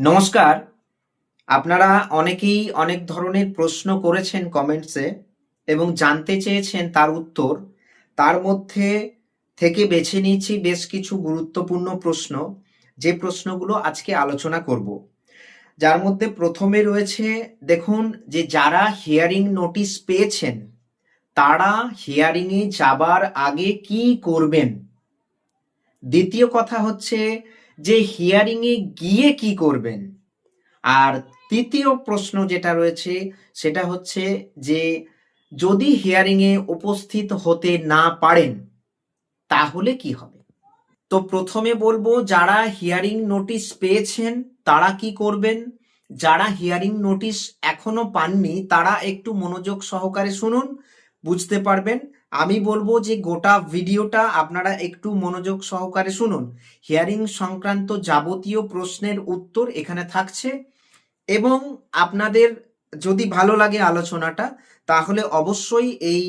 নমস্কার। আপনারা অনেকেই অনেক ধরনের প্রশ্ন করেছেন কমেন্টসে এবং জানতে চেয়েছেন তার উত্তর। তার মধ্যে থেকে বেছে নিয়েছি বেশ কিছু গুরুত্বপূর্ণ প্রশ্ন। যে প্রশ্নগুলো আজকে আলোচনা করব। যার মধ্যে প্রথমে রয়েছে, দেখুন, যে যারা হিয়ারিং নোটিশ পেয়েছেন, তারা হিয়ারিংয়ে যাবার আগে কি করবেন? দ্বিতীয় কথা হচ্ছে যে হিয়ারিংয়ে গিয়ে কি করবেন? আর তৃতীয় প্রশ্ন যেটা রয়েছে, সেটা হচ্ছে যে যদি হিয়ারিংয়ে উপস্থিত হতে না পারেন, তাহলে কি হবে? তো প্রথমে বলব, যারা হিয়ারিং নোটিশ পেয়েছেন, তারা কি করবেন? যারা হিয়ারিং নোটিশ এখনও পাননি, তারা একটু মনোযোগ সহকারে শুনুন, বুঝতে পারবেন। আমি বলব যে গোটা ভিডিওটা আপনারা একটু মনোযোগ সহকারে শুনুন। হিয়ারিং সংক্রান্ত যাবতীয় প্রশ্নের উত্তর এখানে থাকছে এবং আপনাদের যদি ভালো লাগে আলোচনাটা, তাহলে অবশ্যই এই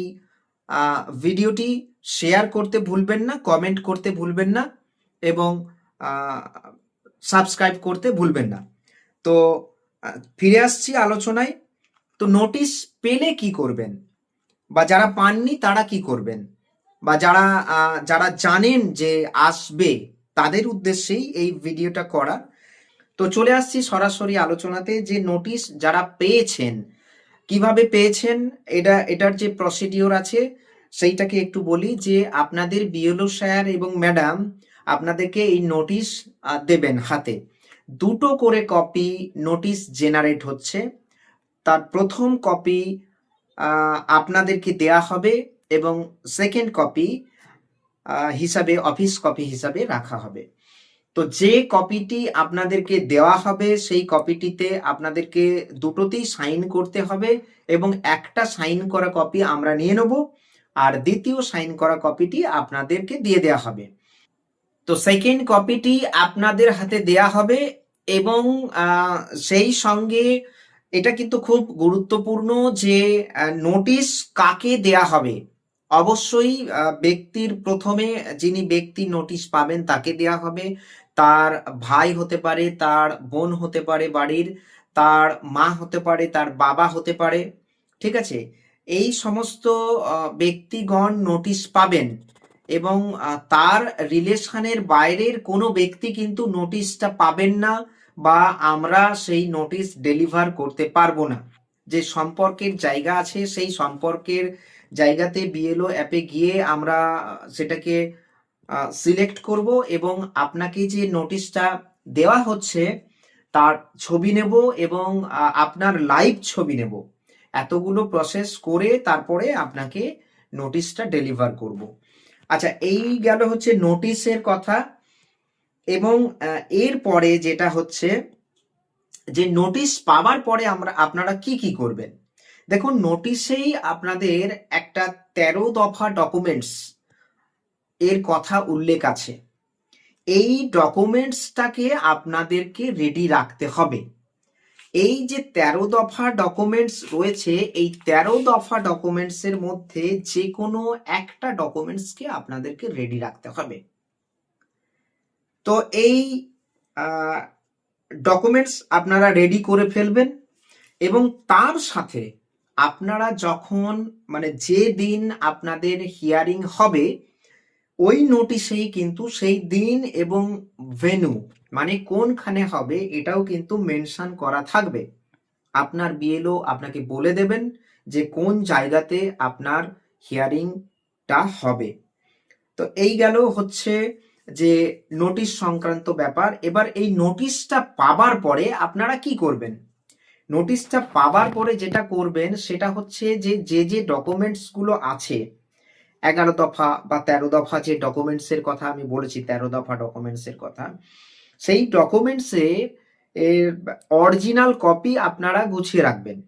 ভিডিওটি শেয়ার করতে ভুলবেন না, কমেন্ট করতে ভুলবেন না এবং সাবস্ক্রাইব করতে ভুলবেন না। তো ফিরে আসছি আলোচনায়। তো নোটিশ পেলে কি করবেন? বা যারা পাননি তারা কি করবেন? বা যারা যারা জানেন যে আসবে, তাদের উদ্দেশ্যেই এই ভিডিওটা করা। তো চলে আসছি সরাসরি আলোচনাতে যে নোটিশ যারা পেয়েছেন। কীভাবে পেয়েছেন? এটা, এটার যে প্রসিডিওর আছে, সেইটাকে একটু বলি যে আপনাদের বিএলও স্যার এবং ম্যাডাম আপনাদেরকে এই নোটিশ দেবেন হাতে। দুটো করে কপি নোটিশ জেনারেট হচ্ছে। তার প্রথম কপি আপনাদেরকে দেয়া হবে? এবং সেকেন্ড কপি হিসাবে অফিস কপি হিসাবে রাখা হবে। তো যে কপিটি আপনাদেরকে দেওয়া হবে, সেই কপিটিতে আপনাদেরকে দুটোতেই সাইন করতে হবে এবং একটা সাইন করা কপি আমরা নিয়ে নেব আর দ্বিতীয় সাইন করা কপিটি আপনাদেরকে দিয়ে দেওয়া হবে। তো সেকেন্ড কপিটি আপনাদের হাতে দেয়া হবে এবং সেই সঙ্গে এটা কিন্তু খুব গুরুত্বপূর্ণ যে নোটিশ কাকে দেয়া হবে? অবশ্যই ব্যক্তির প্রথমে যিনি ব্যক্তি নোটিশ পাবেন তাকে দেয়া হবে। তার ভাই হতে পারে, তার বোন হতে পারে বাড়ির, তার মা হতে পারে, তার বাবা হতে পারে, ঠিক আছে? এই সমস্ত ব্যক্তিগণ নোটিশ পাবেন এবং তার রিলেশনের বাইরের কোনো ব্যক্তি কিন্তু নোটিশটা পাবেন না। বা আমরা সেই নোটিশ ডেলিভার করতে পারব না। যে সম্পর্কের জায়গা আছে, সেই সম্পর্কের জায়গাতে বিএলও অ্যাপে গিয়ে আমরা সেটাকে সিলেক্ট করব এবং আপনাকে যে নোটিশটা দেওয়া হচ্ছে, তার ছবি নেব এবং আপনার লাইভ ছবি নেব। এতগুলো প্রসেস করে তারপরে আপনাকে নোটিশটা ডেলিভার করব। আচ্ছা এই গেল হচ্ছে নোটিশের কথা। এবং আহ, এরপরে যেটা হচ্ছে যে নোটিশ পাওয়ার পরে আমরা আপনারা কি কি করবেন? দেখুন নোটিশেই আপনাদের একটা তেরো দফা ডকুমেন্টস এর কথা উল্লেখ আছে। এই ডকুমেন্টসটাকে আপনাদেরকে রেডি রাখতে হবে। এই যে তেরো দফা ডকুমেন্টস রয়েছে এই তেরো দফা ডকুমেন্টসের মধ্যে যে কোনো একটা ডকুমেন্টসকে আপনাদেরকে রেডি রাখতে হবে। তো এই ডকুমেন্টস আপনারা রেডি করে ফেলবেন এবং তার সাথে আপনারা যখন মানে যে দিন আপনাদের হিয়ারিং হবে, ওই নোটিশেই কিন্তু সেই দিন এবং ভেনু মানে কোনখানে হবে এটাও কিন্তু মেনশন করা থাকবে। আপনার বিএলও আপনাকে বলে দেবেন যে কোন জায়গাতে আপনার হিয়ারিংটা হবে। তো এই গেল হচ্ছে যে নোটিশ সংক্রান্ত ব্যাপার, এবার এই নোটিশটা পাবার পরে আপনারা কি করবেন? নোটিশটা পাবার পরে যেটা করবেন, সেটা হচ্ছে যে যে যে ডকুমেন্টসগুলো আছে, এগারো দফা বা তেরো দফা যে ডকুমেন্টসের কথা আমি বলেছি, তেরো দফা ডকুমেন্টসের কথা, সেই ডকুমেন্টসে এর অরিজিনাল কপি আপনারা গুছিয়ে রাখবেন।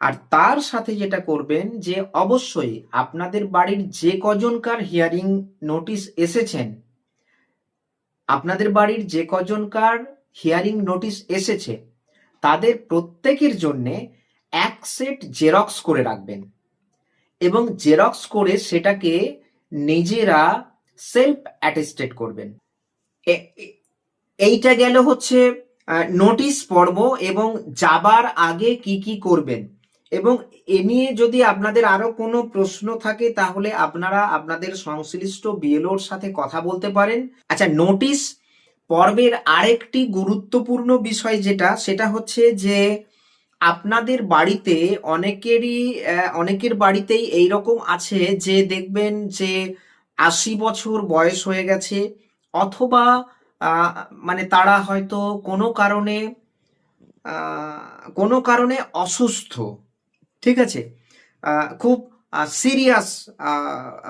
আর তার সাথে যেটা করবেন যে, অবশ্যই আপনাদের বাড়ির যে কজনকার হিয়ারিং নোটিশ এসেছেন আপনাদের বাড়ির যে কজনকার হিয়ারিং নোটিশ এসেছে, তাদের প্রত্যেকের জন্যে এক সেট জেরক্স করে রাখবেন এবং জেরক্স করে সেটাকে নিজেরা সেলফ অ্যাটেস্টেড করবেন এইটা গেল হচ্ছে নোটিশ পর্ব এবং যাবার আগে কি কি করবেন। এবং এ নিয়ে যদি আপনাদের আরও কোনো প্রশ্ন থাকে, তাহলে আপনারা আপনাদের সংশ্লিষ্ট বিএলওর সাথে কথা বলতে পারেন। আচ্ছা নোটিশ পর্বের আরেকটি গুরুত্বপূর্ণ বিষয় যেটা, সেটা হচ্ছে যে আপনাদের বাড়িতে অনেকেরই অনেকের বাড়িতেই এই রকম আছে যে দেখবেন যে আশি বছর বয়স হয়ে গেছে অথবা মানে তারা হয়তো কোনো কারণে কোনো কারণে অসুস্থ। ঠিক আছে? খুব সিরিয়াস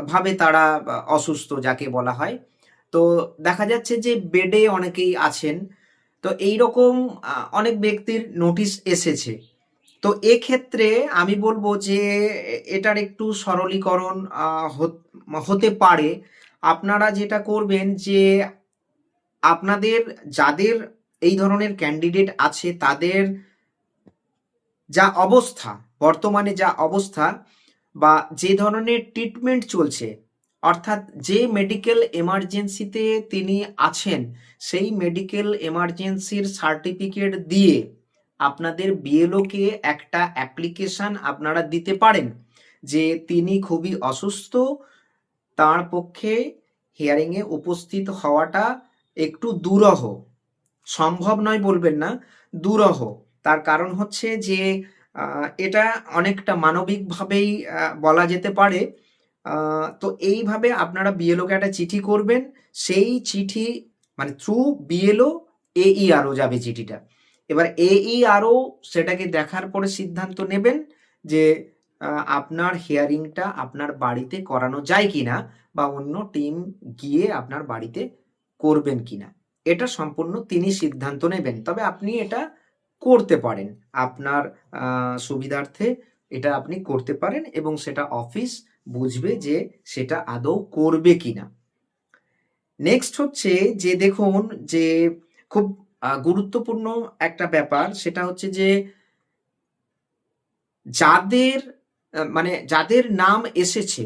ভাবে তারা অসুস্থ যাকে বলা হয়। তো দেখা যাচ্ছে যে বেডে অনেকেই আছেন। তো এই রকম অনেক ব্যক্তির নোটিশ এসেছে। তো এক্ষেত্রে আমি বলব যে, এটার একটু সরলীকরণ হত- হতে পারে। আপনারা যেটা করবেন যে, আপনাদের যাদের এই ধরনের ক্যান্ডিডেট আছে, তাদের যা অবস্থা বর্তমানে যা অবস্থা বা যে ধরনের ট্রিটমেন্ট চলছে, অর্থাৎ যে মেডিকেল এমার্জেন্সিতে তিনি আছেন, সেই মেডিকেল এমার্জেন্সির সার্টিফিকেট দিয়ে আপনাদের বিএলওকে একটা অ্যাপ্লিকেশন আপনারা দিতে পারেন যে তিনি খুবই অসুস্থ, তার পক্ষে হিয়ারিংয়ে উপস্থিত হওয়াটা একটু দুরহ। সম্ভব নয় বলবেন না, দুরহ। তার কারণ হচ্ছে যে এটা অনেকটা মানবিকভাবেই বলা যেতে পারে। তো এইভাবে আপনারা বিএলওকে একটা চিঠি করবেন। সেই চিঠি মানে থ্রু বিএলও এইআরও যাবে চিঠিটা। এবার এইআরও সেটাকে দেখার পরে সিদ্ধান্ত নেবেন যে আপনার হিয়ারিংটা আপনার বাড়িতে করানো যায় কি না বা অন্য টিম গিয়ে আপনার বাড়িতে করবেন কি না এটা সম্পূর্ণ তিনি সিদ্ধান্ত নেবেন। তবে আপনি এটা করতে পারেন। আপনার সুবিধার্থে এটা আপনি করতে পারেন এবং সেটা অফিস বুঝবে যে সেটা আদৌ করবে কিনা। নেক্সট হচ্ছে যে দেখুন যে খুব গুরুত্বপূর্ণ একটা ব্যাপার, সেটা হচ্ছে যে যাদের মানে যাদের নাম এসেছে,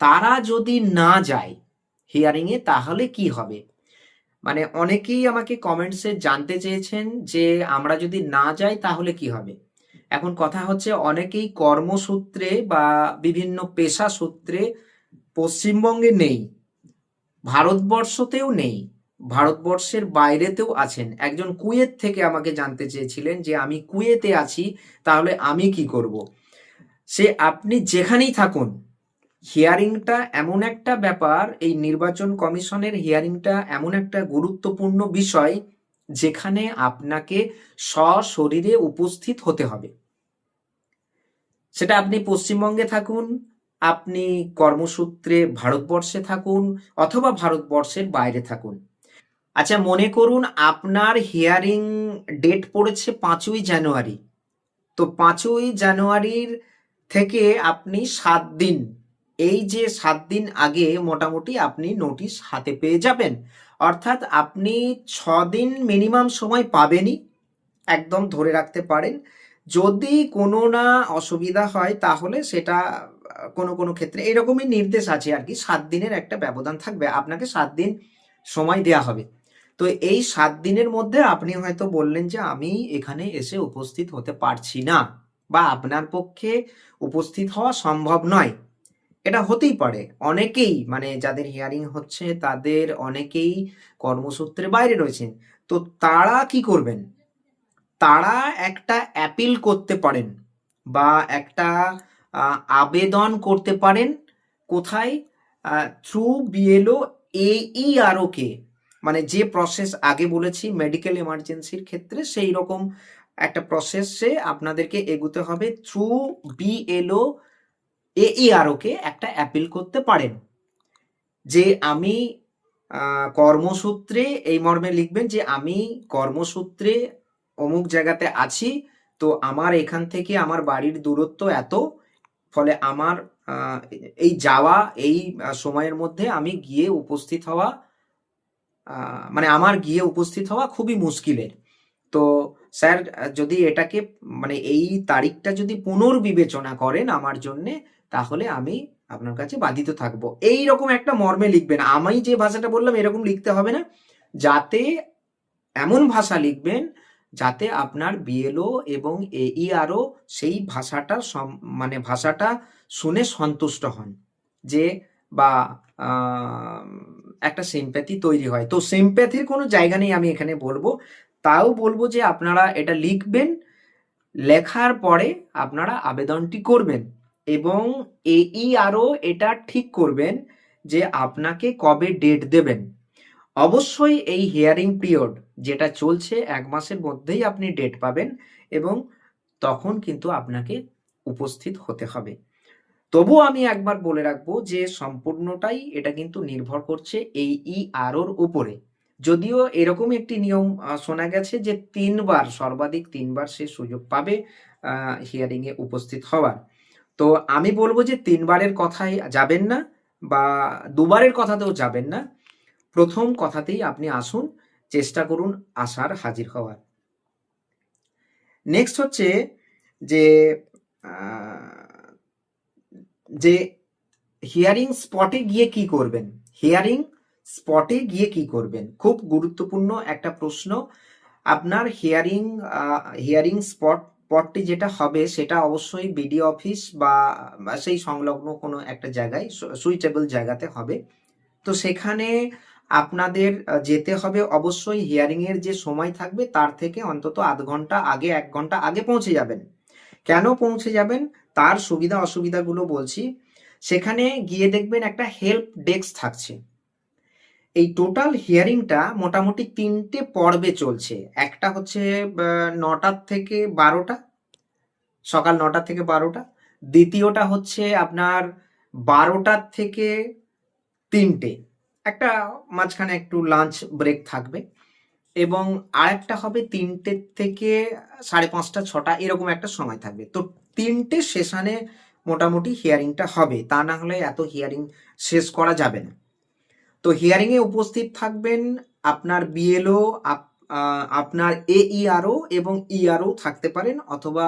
তারা যদি না যায় হিয়ারিংয়ে তাহলে কি হবে? মানে অনেকেই আমাকে কমেন্টসে জানতে চেয়েছেন যে আমরা যদি না যাই তাহলে কি হবে? এখন কথা হচ্ছে অনেকেই কর্মসূত্রে বা বিভিন্ন পেশা সূত্রে পশ্চিমবঙ্গে নেই, ভারতবর্ষতেও নেই, ভারতবর্ষের বাইরেতেও আছেন। একজন কুয়েত থেকে আমাকে জানতে চেয়েছিলেন যে আমি কুয়েতে আছি, তাহলে আমি কি করব? সে আপনি যেখানেই থাকুন হিয়ারিংটা এমন একটা ব্যাপার, এই নির্বাচন কমিশনের হিয়ারিংটা এমন একটা গুরুত্বপূর্ণ বিষয় যেখানে আপনাকে সশরীরে উপস্থিত হতে হবে। সেটা আপনি পশ্চিমবঙ্গে থাকুন, আপনি কর্মসূত্রে ভারতবর্ষে থাকুন অথবা ভারতবর্ষের বাইরে থাকুন। আচ্ছা মনে করুন আপনার হিয়ারিং ডেট পড়েছে পাঁচই জানুয়ারি। তো পাঁচই জানুয়ারির থেকে আপনি সাত দিন এই যে সাত দিন আগে মোটামুটি আপনি নোটিশ হাতে পেয়ে যাবেন। অর্থাৎ আপনি ছ দিন মিনিমাম সময় পাবেনই। একদম ধরে রাখতে পারেন। যদি কোনো না অসুবিধা হয় তাহলে সেটা, কোনো কোনো ক্ষেত্রে এরকমই নির্দেশ আছে আর কি। সাত দিনের একটা ব্যবধান থাকবে। আপনাকে সাত দিন সময় দেয়া হবে। তো এই সাত দিনের মধ্যে আপনি হয়তো বললেন যে আমি এখানে এসে উপস্থিত হতে পারছি না বা আপনার পক্ষে উপস্থিত হওয়া সম্ভব নয়। এটা হতেই পারে। অনেকেই মানে যাদের হিয়ারিং হচ্ছে, তাদের অনেকেই কর্মসূত্রে বাইরে রয়েছেন। তো তারা কি করবেন? তারা একটা অ্যাপিল করতে পারেন বা একটা আবেদন করতে পারেন কোথায়? থ্রু বিএলও এইআরও কে মানে যে প্রসেস আগে বলেছি মেডিকেল এমার্জেন্সির ক্ষেত্রে সেই রকম একটা প্রসেসে আপনাদেরকে এগুতে হবে। থ্রু বিএলও এইআরও কে একটা অ্যাপিল করতে পারেন। যে আমি কর্মসূত্রে এই মর্মে লিখবেন যে আমি কর্মসূত্রে অমুক জায়গাতে আছি, তো আমার এখান থেকে আমার বাড়ির দূরত্ব এত, ফলে আমার এই যাওয়া, এই সময়ের মধ্যে আমি গিয়ে উপস্থিত হওয়া মানে আমার গিয়ে উপস্থিত হওয়া খুবই মুশকিলের। তো স্যার, যদি এটাকে মানে এই তারিখটা যদি পুনর্বিবেচনা করেন আমার জন্যে তাহলে আমি আপনার কাছে বাধিত থাকব। এই রকম একটা মর্মে লিখবেন। আমি যে ভাষাটা বললাম, এরকম লিখতে হবে না। যাতে এমন ভাষা লিখবেন, যাতে আপনার বিএলও এবং এ এইআরও সেই ভাষাটা মানে ভাষাটা শুনে সন্তুষ্ট হন। যে বা একটা সিম্প্যাথি তৈরি হয়। তো সিম্প্যাথির কোনো জায়গা নেই আমি এখানে বলব। তাও বলব যে আপনারা এটা লিখবেন, লেখার পরে আপনারা আবেদনটি করবেন। এবং এই আরও এটা ঠিক করবেন যে আপনাকে কবে ডেট দেবেন। অবশ্যই এই হিয়ারিং পিরিয়ড যেটা চলছে এক মাসের মধ্যেই আপনি ডেট পাবেন এবং তখন কিন্তু আপনাকে উপস্থিত হতে হবে। তবুও আমি একবার বলে রাখব যে সম্পূর্ণটাই এটা কিন্তু নির্ভর করছে এই ইআরওর উপরে। যদিও এরকম একটি নিয়ম শোনা গেছে যে তিনবার, সর্বাধিক তিনবার সে সুযোগ পাবে হিয়ারিং এ উপস্থিত হওয়ার। তো আমি বলব যে তিনবারের কথাই যাবেন না বা দুবারের কথাতেও যাবেন না। প্রথম কথাতেই আপনি আসুন, চেষ্টা করুন আসার, হাজির হওয়ার। নেক্সট হচ্ছে যে যে হিয়ারিং স্পটে গিয়ে কি করবেন? হিয়ারিং স্পটে গিয়ে কি করবেন? খুব গুরুত্বপূর্ণ একটা প্রশ্ন। আপনার হিয়ারিং হিয়ারিং স্পট স্পটটি যেটা হবে সেটা অবশ্যই বিডিও অফিস বা সেই সংলগ্ন কোনো একটা জায়গায় সুইটেবল জায়গাতে হবে। তো সেখানে আপনাদের যেতে হবে অবশ্যই হিয়ারিং এর যে সময় থাকবে তার থেকে অন্তত আধ ঘণ্টা আগে, এক ঘণ্টা আগে পৌঁছে যাবেন। কেন পৌঁছে যাবেন? তার সুবিধা অসুবিধাগুলো বলছি। সেখানে গিয়ে দেখবেন একটা হেল্প ডেস্ক থাকছে। এই টোটাল হিয়ারিংটা মোটামুটি তিনটে পর্বে চলছে। একটা হচ্ছে নটার থেকে বারোটা, সকাল নটা থেকে বারোটা। দ্বিতীয়টা হচ্ছে আপনার বারোটার থেকে তিনটে। একটা মাঝখানে একটু লাঞ্চ ব্রেক থাকবে। এবং আরেকটা হবে তিনটে থেকে সাড়ে পাঁচটা, ছটা, এরকম একটা সময় থাকবে। তো তিনটে সেশনে মোটামুটি হিয়ারিংটা হবে। তা না হলে এত হিয়ারিং শেষ করা যাবে না। তো হিয়ারিংয়ে উপস্থিত থাকবেন আপনার বিএলও আপনার এইআরও এবং ইআরও থাকতে পারেন অথবা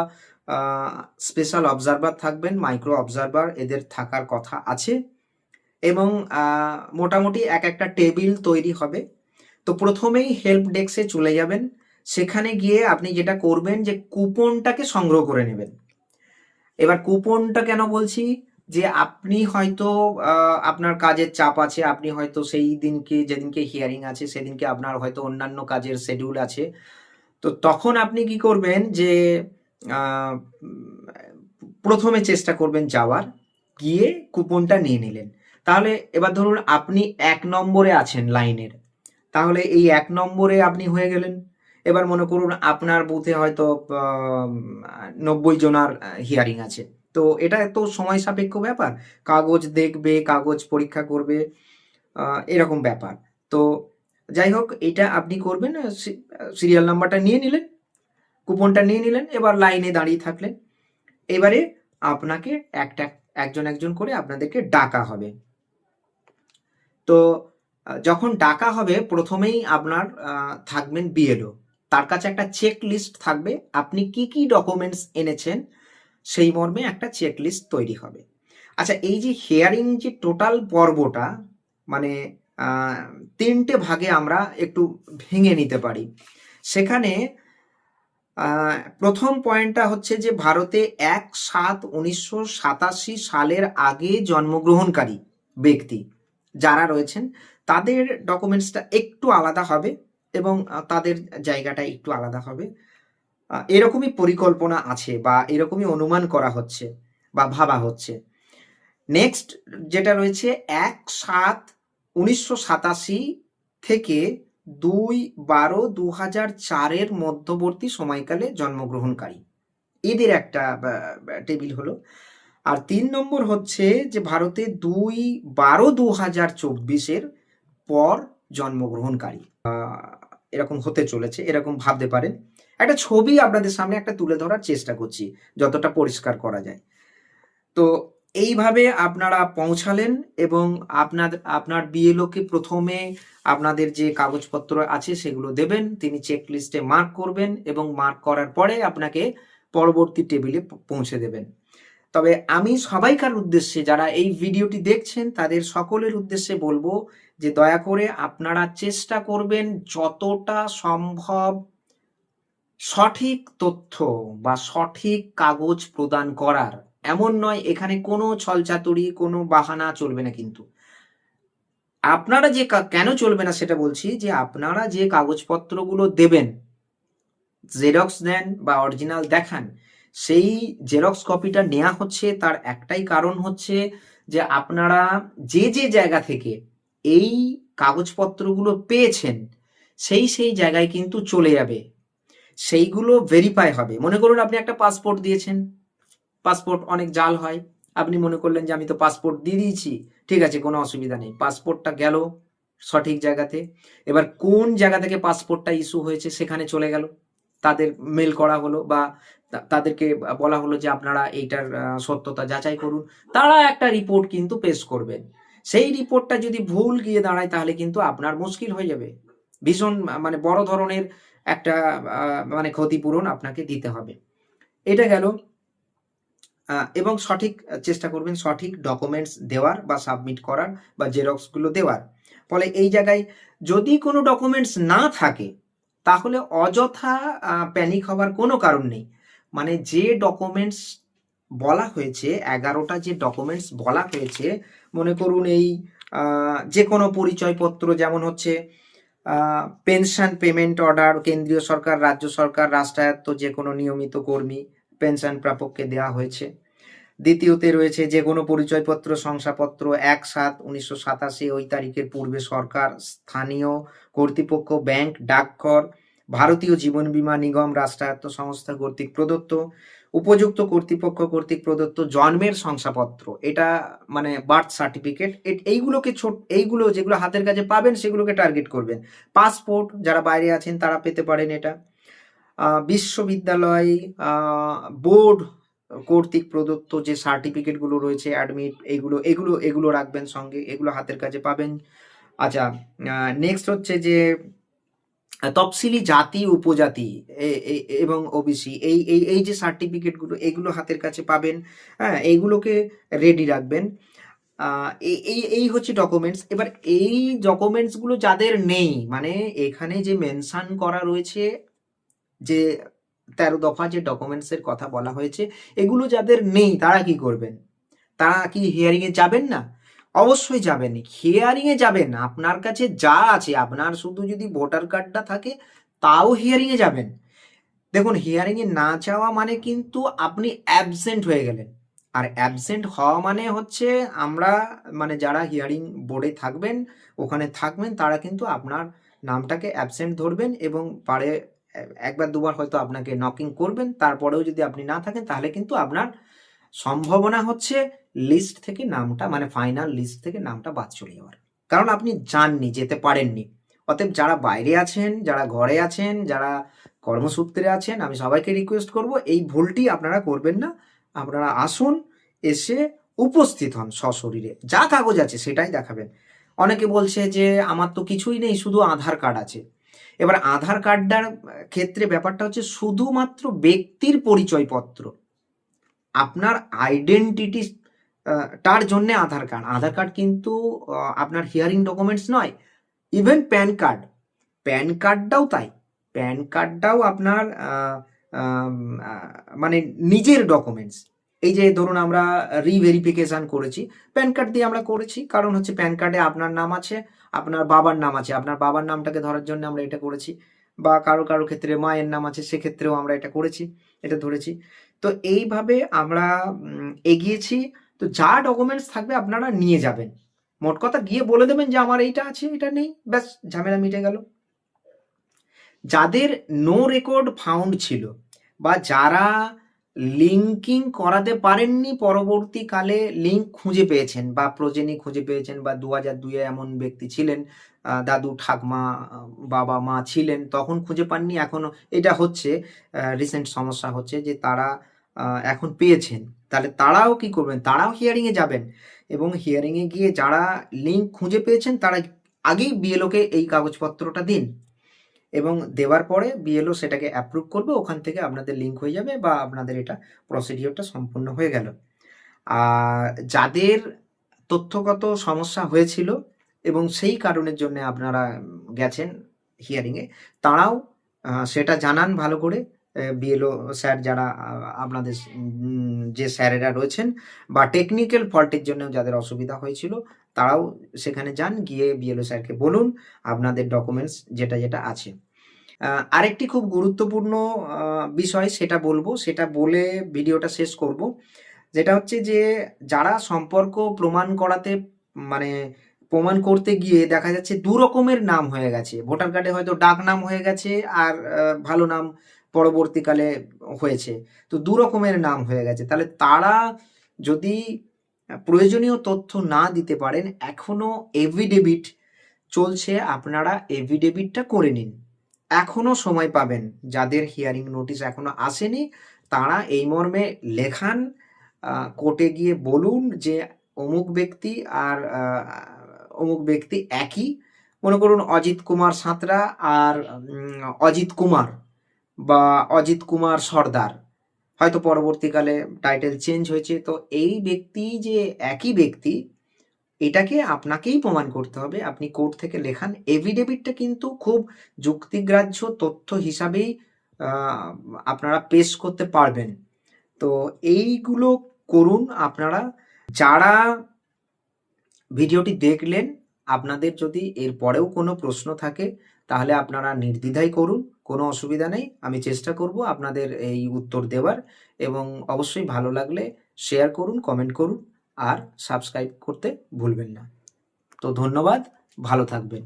স্পেশাল অবজারভার থাকবেন মাইক্রো অবজারভার এদের থাকার কথা আছে। এবং মোটামুটি এক একটা টেবিল তৈরি হবে। তো প্রথমেই হেল্প ডেস্কে চলে যাবেন। সেখানে গিয়ে আপনি যেটা করবেন যে কুপনটাকে সংগ্রহ করে নেবেন। এবার কুপনটা কেন বলছি? যে আপনি হয়তো আপনার কাজের চাপ আছে, আপনি হয়তো সেই দিনকে, যেদিনকে হিয়ারিং আছে, সেদিনকে আপনার হয়তো অন্যান্য কাজের শেডিউল আছে। তো তখন আপনি কি করবেন যে প্রথমে চেষ্টা করবেন যাওয়ার, গিয়ে কুপনটা নিয়ে নিলেন। তাহলে এবার ধরুন আপনি এক নম্বরে আছেন লাইনের, তাহলে এই এক নম্বরে আপনি হয়ে গেলেন। এবার মনে করুন আপনার বুথে হয়তো নব্বই জনার হিয়ারিং আছে। তো এটা তো সময় সাপেক্ষ ব্যাপার? কাগজ দেখবে, কাগজ পরীক্ষা করবে এরকম ব্যাপার। তো যাই হোক, এটা আপনি করবেন সিরিয়াল নাম্বারটা নিয়ে নিলেন কুপনটা নিয়ে নিলেন, এবার লাইনে দাঁড়িয়ে থাকলেন। এবারে আপনাকে একটা, একজন একজন করে আপনাদেরকে ডাকা হবে। তো যখন ডাকা হবে, প্রথমেই আপনার থাকবেন বিএলও তার কাছে একটা চেক লিস্ট থাকবে। আপনি কি কি ডকুমেন্টস এনেছেন? সেই মর্মে একটা চেক লিস্ট তৈরি হবে। আচ্ছা এই যে হেয়ারিং যে টোটাল পর্বটা মানে তিনটে ভাগে আমরা একটু ভেঙে নিতে পারি। সেখানে প্রথম পয়েন্টটা হচ্ছে যে ভারতে এক সাত উনিশশো সাতাশি সালের আগে জন্মগ্রহণকারী ব্যক্তি যারা রয়েছেন, তাদের ডকুমেন্টসটা একটু আলাদা হবে এবং তাদের জায়গাটা একটু আলাদা হবে। এরকমই পরিকল্পনা আছে বা এরকমই অনুমান করা হচ্ছে বা ভাবা হচ্ছে। নেক্সট যেটা রয়েছে, এক সাত উনিশশো সাতাশি থেকে দুই বারো দু হাজার চারের মধ্যবর্তী সময়কালে জন্মগ্রহণকারী। এদের একটা টেবিল হলো। আর তিন নম্বর হচ্ছে যে ভারতে দুই বারো দু হাজার চব্বিশের পর জন্মগ্রহণকারী। এরকম হতে চলেছে, এরকম ভাবতে পারেন। একটা ছবি আপনাদের সামনে একটা তুলে ধরার চেষ্টা করছি, যতটা পরিষ্কার করা যায়। তো এইভাবে আপনারা পৌঁছালেন এবং আপনার আপনার বিএলওকে প্রথমে আপনাদের যে কাগজপত্র আছে সেগুলো দেবেন, তিনি চেক লিস্টে মার্ক করবেন এবং মার্ক করার পরে আপনাকে পরবর্তী টেবিলে পৌঁছে দেবেন। তবে আমি সবাইকার উদ্দেশ্যে, যারা এই ভিডিওটি দেখছেন, তাদের সকলের উদ্দেশ্যে বলব যে দয়া করে আপনারা চেষ্টা করবেন যতটা সম্ভব সঠিক তথ্য বা সঠিক কাগজ প্রদান করার, এমন নয় এখানে কোনো ছলচাতুরি, কোনো বাহানা চলবে না কিন্তু। আপনারা যে কেন চলবে না সেটা বলছি যে আপনারা যে কাগজপত্রগুলো দেবেন জেরক্স দেন বা অরিজিনাল দেখান, সেই জেরক্স কপিটা নেওয়া হচ্ছে তার একটাই কারণ হচ্ছে যে আপনারা যে যে জায়গা থেকে এই কাগজপত্রগুলো পেয়েছেন, সেই সেই জায়গায় কিন্তু চলে যাবে। সেইগুলো ভেরিফাই হবে। মনে করুন আপনি একটা পাসপোর্ট দিয়েছেন। পাসপোর্ট অনেক জাল হয়। আপনি মনে করলেন যে আমি তো পাসপোর্ট দিয়ে দিয়েছি। ঠিক আছে, কোনো অসুবিধা নেই। পাসপোর্টটা গেল সঠিক জায়গাতে। এবার কোন জায়গা থেকে পাসপোর্টটা ইস্যু হয়েছে সেখানে চলে গেল। তাদের মেল করা হলো বা তাদেরকে বলা হলো যে আপনারা এইটার সত্যতা যাচাই করুন। তারা একটা রিপোর্ট কিন্তু পেশ করবেন। সেই রিপোর্টটা যদি ভুল গিয়ে দাঁড়ায় তাহলে কিন্তু আপনার মুশকিল হয়ে যাবে। ভীষণ মানে বড় ধরনের একটা মানে ক্ষতিপূরণ আপনাকে দিতে হবে। এটা গেল এবং সঠিক চেষ্টা করবেন সঠিক ডকুমেন্টস দেওয়ার বা সাবমিট করার বা জেরক্সগুলো দেওয়ার। ফলে এই জায়গায় যদি কোনো ডকুমেন্টস না থাকে, তাহলে অযথা প্যানিক হওয়ার কোনো কারণ নেই। মানে যে ডকুমেন্টস বলা হয়েছে, এগারোটা যে ডকুমেন্টস বলা হয়েছে, মনে করুন এই যে কোনো পরিচয়পত্র যেমন হচ্ছে পেনশন পেমেন্ট অর্ডার কেন্দ্রীয় সরকার, রাজ্য সরকার, রাষ্ট্রায়ত্ত যে কোনো নিয়মিত কর্মী পেনশন প্রাপককে দেওয়া হয়েছে। দ্বিতীয়তে রয়েছে যে কোনো পরিচয়পত্র, শংসাপত্র এক সাত উনিশশো সাতাশি ওই তারিখের পূর্বে সরকার, স্থানীয়, কর্তৃপক্ষ, ব্যাংক, ডাকঘর, ভারতীয় জীবন বীমা নিগম, রাষ্ট্রায়ত্ত সংস্থা কর্তৃক প্রদত্ত। উপযুক্ত কর্তৃপক্ষ কর্তৃক প্রদত্ত জন্মের শংসাপত্র, এটা মানে বার্থ সার্টিফিকেট এইগুলোকে ছোট, এইগুলো যেগুলো হাতের কাছে পাবেন সেগুলোকে টার্গেট করবেন। পাসপোর্ট যারা বাইরে আছেন তারা পেতে পারেন এটা। বিশ্ববিদ্যালয় বোর্ড কর্তৃক প্রদত্ত যে সার্টিফিকেটগুলো রয়েছে অ্যাডমিট এগুলো এগুলো এগুলো রাখবেন সঙ্গে, এগুলো হাতের কাছে পাবেন। আচ্ছা নেক্সট হচ্ছে যে তফসিলি জাতি, উপজাতি এবং ওবিসি, এই এই এই যে সার্টিফিকেটগুলো এগুলো হাতের কাছে পাবেন। হ্যাঁ এইগুলোকে রেডি রাখবেন। এই এই হচ্ছে ডকুমেন্টস এবার এই ডকুমেন্টসগুলো যাদের নেই মানে এখানে যে মেনশান করা রয়েছে, যে তেরো দফা যে ডকুমেন্টসের কথা বলা হয়েছে, এগুলো যাদের নেই, তারা কি করবেন? তারা কি হিয়ারিং এ যাবেন না? অবশ্যই যাবেন হিয়ারিং এ যাবেন, আপনার কাছে যা আছে, আপনার শুধু যদি ভোটার কার্ডটা থাকে, তাও হিয়ারিং এ যাবেন। দেখুন হিয়ারিং এ না যাওয়া মানে কিন্তু আপনি অ্যাবসেন্ট হয়ে গেলেন। আর অ্যাবসেন্ট হওয়া মানে হচ্ছে আমরা মানে যারা হিয়ারিং বোর্ডে থাকবেন, ওখানে থাকবেন, তারা কিন্তু আপনার নামটাকে অ্যাবসেন্ট ধরবেন এবং পারে, একবার দুবার হয়তো আপনাকে নকিং করবেন, তারপরেও যদি আপনি না থাকেন, তাহলে কিন্তু আপনার সম্ভাবনা হচ্ছে লিস্ট থেকে নামটা মানে ফাইনাল লিস্ট থেকে নামটা বাদ চলে যাওয়ার। কারণ আপনি যাননি যেতে পারেননি। অতএব যারা বাইরে আছেন, যারা ঘরে আছেন, যারা কর্মসূত্রে আছেন, আমি সবাইকে রিকোয়েস্ট করব, এই ভুলটি আপনারা করবেন না। আপনারা আসুন, এসে উপস্থিত হন সশরীরে। যা কাগজ আছে সেটাই দেখাবেন। অনেকে বলছে যে, আমার তো কিছুই নেই, শুধু আধার কার্ড আছে। এবার আধার কার্ডটার ক্ষেত্রে ব্যাপারটা হচ্ছে শুধুমাত্র ব্যক্তির পরিচয়পত্র। আপনার আইডেন্টিটি তার জন্য আধার কার্ড। আধার কার্ড কিন্তু আপনার হিয়ারিং ডকুমেন্টস নয় ইভেন প্যান কার্ড প্যান কার্ডটাও তাই। প্যান কার্ডটাও আপনার মানে নিজের ডকুমেন্টস এই যে ধরুন আমরা রিভেরিফিকেশন করেছি প্যান কার্ড দিয়ে আমরা করেছি। কারণ হচ্ছে প্যান কার্ডে আপনার নাম আছে, আপনার বাবার নাম আছে। আপনার বাবার নামটাকে ধরার জন্য আমরা এটা করেছি। বা কারও কারও ক্ষেত্রে মায়ের নাম আছে, সেক্ষেত্রেও আমরা এটা করেছি, এটা ধরেছি। তো এইভাবে আমরা এগিয়েছি। তো যা ডকুমেন্টস থাকবে আপনারা নিয়ে যাবেন। মোট কথা গিয়ে বলে দেবেন যে আমার এইটা আছে এটা নেই, ব্যাস, ঝামেলা মিটে গেল। যাদের নো রেকর্ড ফাউন্ড ছিল বা যারা লিঙ্কিং করাতে পারেননি, পরবর্তীকালে লিঙ্ক খুঁজে পেয়েছেন বা প্রজেনি খুঁজে পেয়েছেন বা দু হাজার দুইয়ে এমন ব্যক্তি ছিলেন দাদু, ঠাকমা বাবা, মা ছিলেন, তখন খুঁজে পাননি। এখনও এটা হচ্ছে রিসেন্ট সমস্যা হচ্ছে যে তারা এখন পেয়েছেন। তাহলে তারাও কি করবেন? তারাও হিয়ারিং এ যাবেন। এবং হিয়ারিং এ গিয়ে যারা লিঙ্ক খুঁজে পেয়েছেন, তারা আগেই বিএলওকে এই কাগজপত্রটা দিন। এবং দেওয়ার পরে বিএলও সেটাকে অ্যাপ্রুভ করবে, ওখান থেকে আপনাদের লিঙ্ক হয়ে যাবে বা আপনাদের এটা প্রসিডিওরটা সম্পূর্ণ হয়ে গেল। আর যাদের তথ্যগত সমস্যা হয়েছিল এবং সেই কারণের জন্য আপনারা গেছেন হিয়ারিংয়ে তারাও সেটা জানান ভালো করে। বিএলও স্যার যারা আপনাদের যে স্যারেরা রয়েছেন বা টেকনিক্যাল ফল্টের জন্য যাদের অসুবিধা হয়েছিল, তারাও সেখানে যান, গিয়ে বিএলও স্যারকে বলুন আপনাদের ডকুমেন্টস যেটা যেটা আছে। আরেকটি খুব গুরুত্বপূর্ণ বিষয় সেটা বলব, সেটা বলে ভিডিওটা শেষ করব। যেটা হচ্ছে যে, যারা সম্পর্ক প্রমাণ করাতে মানে প্রমাণ করতে গিয়ে দেখা যাচ্ছে দু রকমের নাম হয়ে গেছে। ভোটার কার্ডে হয়তো ডাক নাম হয়ে গেছে, আর ভালো নাম পরবর্তীকালে হয়েছে। তো দু রকমের নাম হয়ে গেছে। তাহলে তারা যদি প্রয়োজনীয় তথ্য না দিতে পারেন, এখনও এভিডেভিট চলছে, আপনারা এভিডেভিটটা করে নিন। এখনও সময় পাবেন। যাদের হিয়ারিং নোটিশ এখনও আসেনি, তারা এই মর্মে লেখান কোর্টে গিয়ে বলুন যে অমুক ব্যক্তি আর অমুক ব্যক্তি একই। মনে করুন অজিত কুমার সাঁতরা আর অজিত কুমার। বা অজিত কুমার সর্দার। হয়তো পরবর্তীকালে টাইটেল চেঞ্জ হয়েছে। তো এই ব্যক্তি যে একই ব্যক্তি, এটাকে আপনাকেই প্রমাণ করতে হবে। আপনি কোর্ট থেকে লেখান। এভিডেভিটটা কিন্তু খুব যুক্তিগ্রাহ্য তথ্য হিসাবেই আপনারা পেশ করতে পারবেন। তো এইগুলো করুন আপনারা। যারা ভিডিওটি দেখলেন, আপনাদের যদি এর পরেও কোনো প্রশ্ন থাকে তাহলে আপনারা নির্দ্বিধাই করুন, কোনো অসুবিধা নেই, আমি চেষ্টা করব আপনাদের এই উত্তর দেওয়ার এবং অবশ্যই ভালো লাগলে শেয়ার করুন কমেন্ট করুন আর সাবস্ক্রাইব করতে ভুলবেন না। তো ধন্যবাদ, ভালো থাকবেন।